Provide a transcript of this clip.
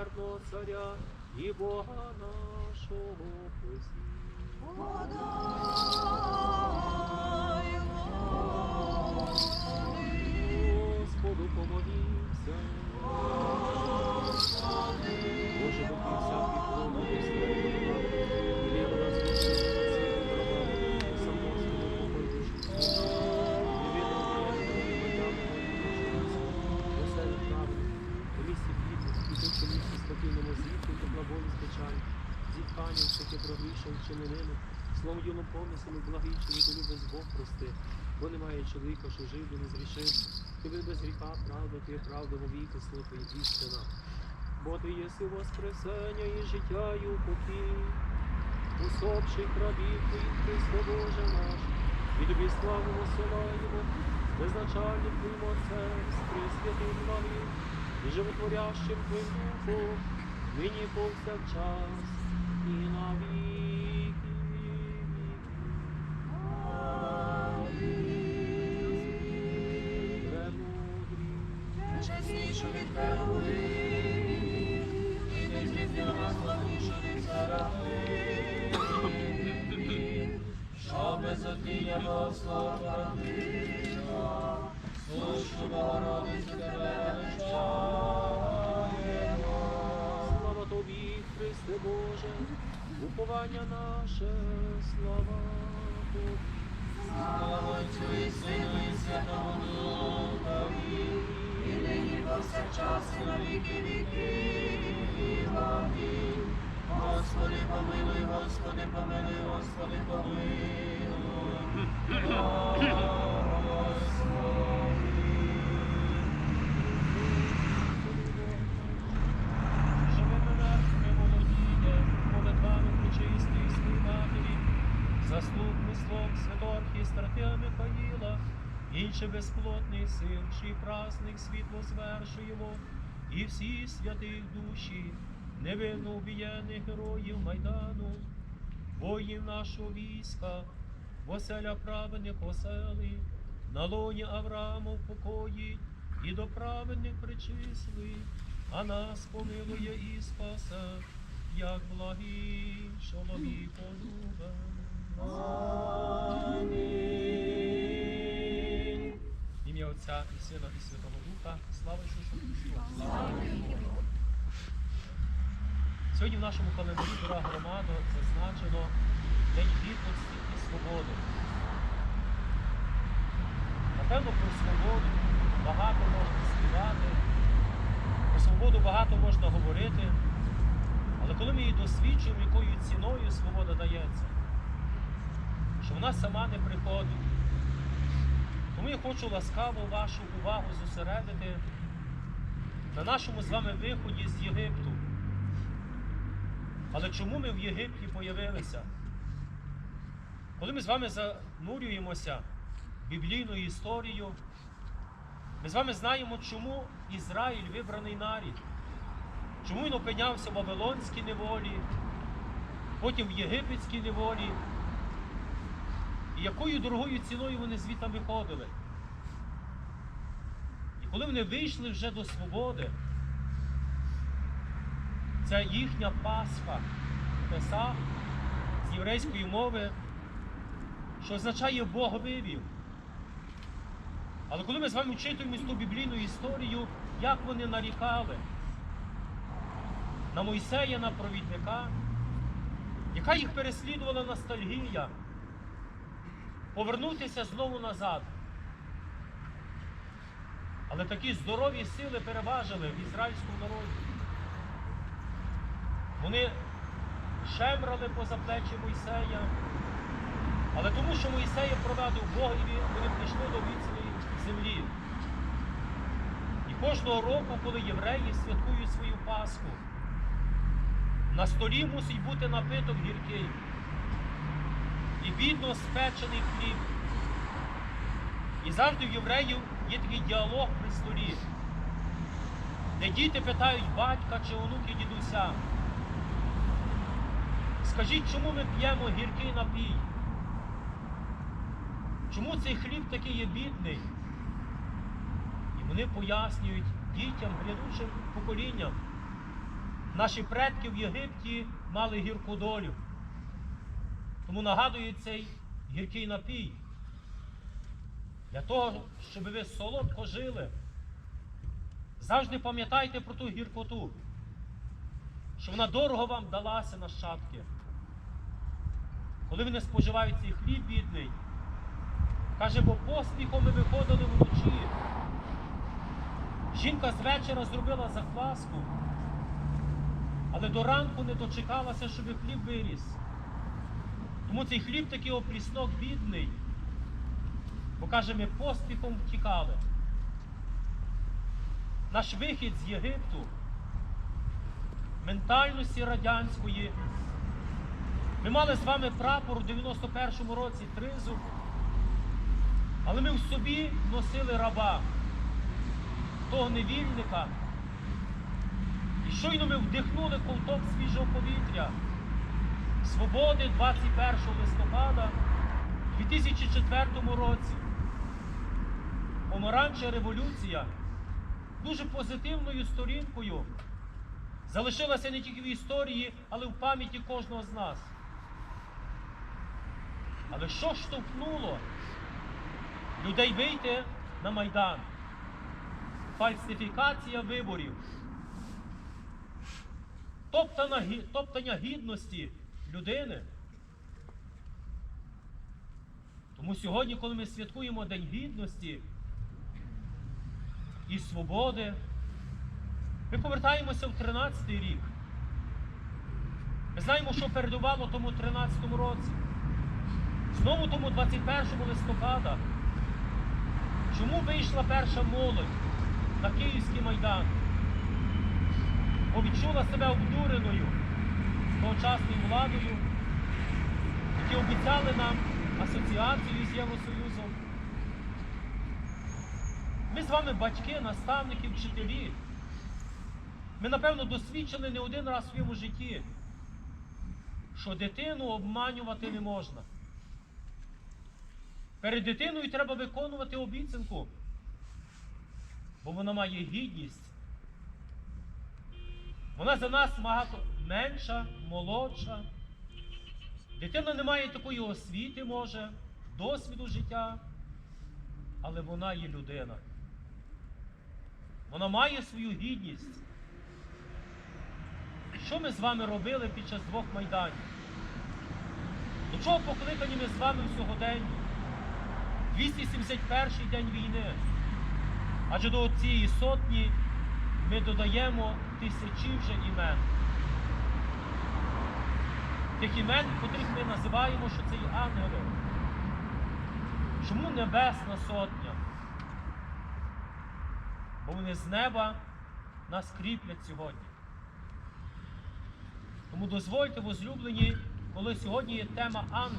безсмертного Царя і Бога нашого Христі. Господу помолімся. Боже, до кінця чиненими, словом юну помислами, благічні, коли без Бог прости, бо немає чоловіка, що жив би не зрішив, ти без гріха правда, ти правда вовіки, слухай істина. Бо ти єси воскресення і життя, і упокій, усопших рабів твоїх Христо Боже наш, і тобі славу посилаємо, безначальним твоїм Отцем, присвятим благим, і животворящим твоїм Духом, нині повсякчас, і на Чеснішу від Беури, і не зрівняна славнішу від царапи, що без слава віра, слушну Богородицю. Слава тобі, Христе Боже, уповання наше, слава тобі. Слава Отцю і Сину і Святому Духові, на віки віки. Господи, помилуй, Господи, помилуй, Господи, помилуй. Інший безплотний син, чий праздник світло звершуємо, і всі святих душі, невинно убієних героїв Майдану, воїв нашого війська, оселя праведних осели, на лоні Аврааму покоїть, і до праведних причислить, а нас помилує і спасе, як благий чоловік полюбе. Амінь. Ім'я Отця і Сина і Святого Духа, слава Ісусу Христу! Сьогодні в нашому календарі дорога громада зазначено День гідності і свободи. Напевно, про свободу багато можна співати, про свободу багато можна говорити, але коли ми її досвідчуємо, якою ціною свобода дається, що вона сама не приходить. Тому я хочу ласкаво вашу увагу зосередити на нашому з вами виході з Єгипту. Але чому ми в Єгипті появилися? Коли ми з вами занурюємося в біблійну історію, ми з вами знаємо, чому Ізраїль вибраний нарід, чому він опинявся в Вавилонській неволі, потім в єгипетській неволі, якою дорогою ціною вони звідти виходили. І коли вони вийшли вже до свободи, це їхня Пасха, Песах з єврейської мови, що означає Бог вивів. Але коли ми з вами вчитуємось ту біблійну історію, як вони нарікали на Мойсея, на провідника, яка їх переслідувала ностальгія, повернутися знову назад. Але такі здорові сили переважили в ізраїльському народі. Вони шемрали поза плечі Мойсея, але тому, що Мойсея провадив Бог, і вони прийшли до віцної землі. І кожного року, коли євреї святкують свою Пасху, на столі мусить бути напиток гіркий і бідно спечений хліб. І завжди в євреїв є такий діалог при столі, де діти питають батька чи онуки дідуся. Скажіть, чому ми п'ємо гіркий напій? Чому цей хліб такий є бідний? І вони пояснюють, дітям, грядучим поколінням. Наші предки в Єгипті мали гірку долю. Тому нагадує цей гіркий напій. Для того, щоб ви солодко жили. Завжди пам'ятайте про ту гіркоту, що вона дорого вам далася нащадки. Коли вони споживають цей хліб бідний, каже, бо поспіхом ми виходили вночі. Жінка з вечора зробила закваску, але до ранку не дочекалася, щоб хліб виріс. Тому цей хліб такий опліснок бідний. Бо каже, ми поспіхом втікали. Наш вихід з Єгипту, ментальності радянської. Ми мали з вами прапор у 91-му році тризуб, але ми в собі носили раба, того невільника. І щойно ми вдихнули ковток свіжого повітря, свободи 21 листопада 2004 році. Помаранча революція дуже позитивною сторінкою залишилася не тільки в історії, але й в пам'яті кожного з нас. Але що штовхнуло людей вийти на Майдан? Фальсифікація виборів, топтання гідності людини. Тому сьогодні, коли ми святкуємо День Гідності і свободи, ми повертаємося в 13-й рік. Ми знаємо, що передувало тому 13-му році. Знову тому 21 листопада. Чому вийшла перша молодь на Київський майдан? Бо відчула себе обдуреною тогочасною владою, які обіцяли нам асоціацію з Євросоюзом. Ми з вами батьки, наставники, вчителі. Ми, напевно, досвідчили не один раз в своєму житті, що дитину обманювати не можна. Перед дитиною треба виконувати обіцянку, бо вона має гідність. Вона за нас багато менша, молодша. Дитина не має такої освіти, може, досвіду життя, але вона є людина. Вона має свою гідність. Що ми з вами робили під час двох майданів? До чого покликані ми з вами в сьогоденні? 271 день війни. Адже до цієї сотні ми додаємо тисячі вже імен. Тих імен, котрих ми називаємо, що це є ангели. Чому Небесна Сотня? Бо вони з неба нас кріплять сьогодні. Тому дозвольте, возлюблені, коли сьогодні є тема ангелів.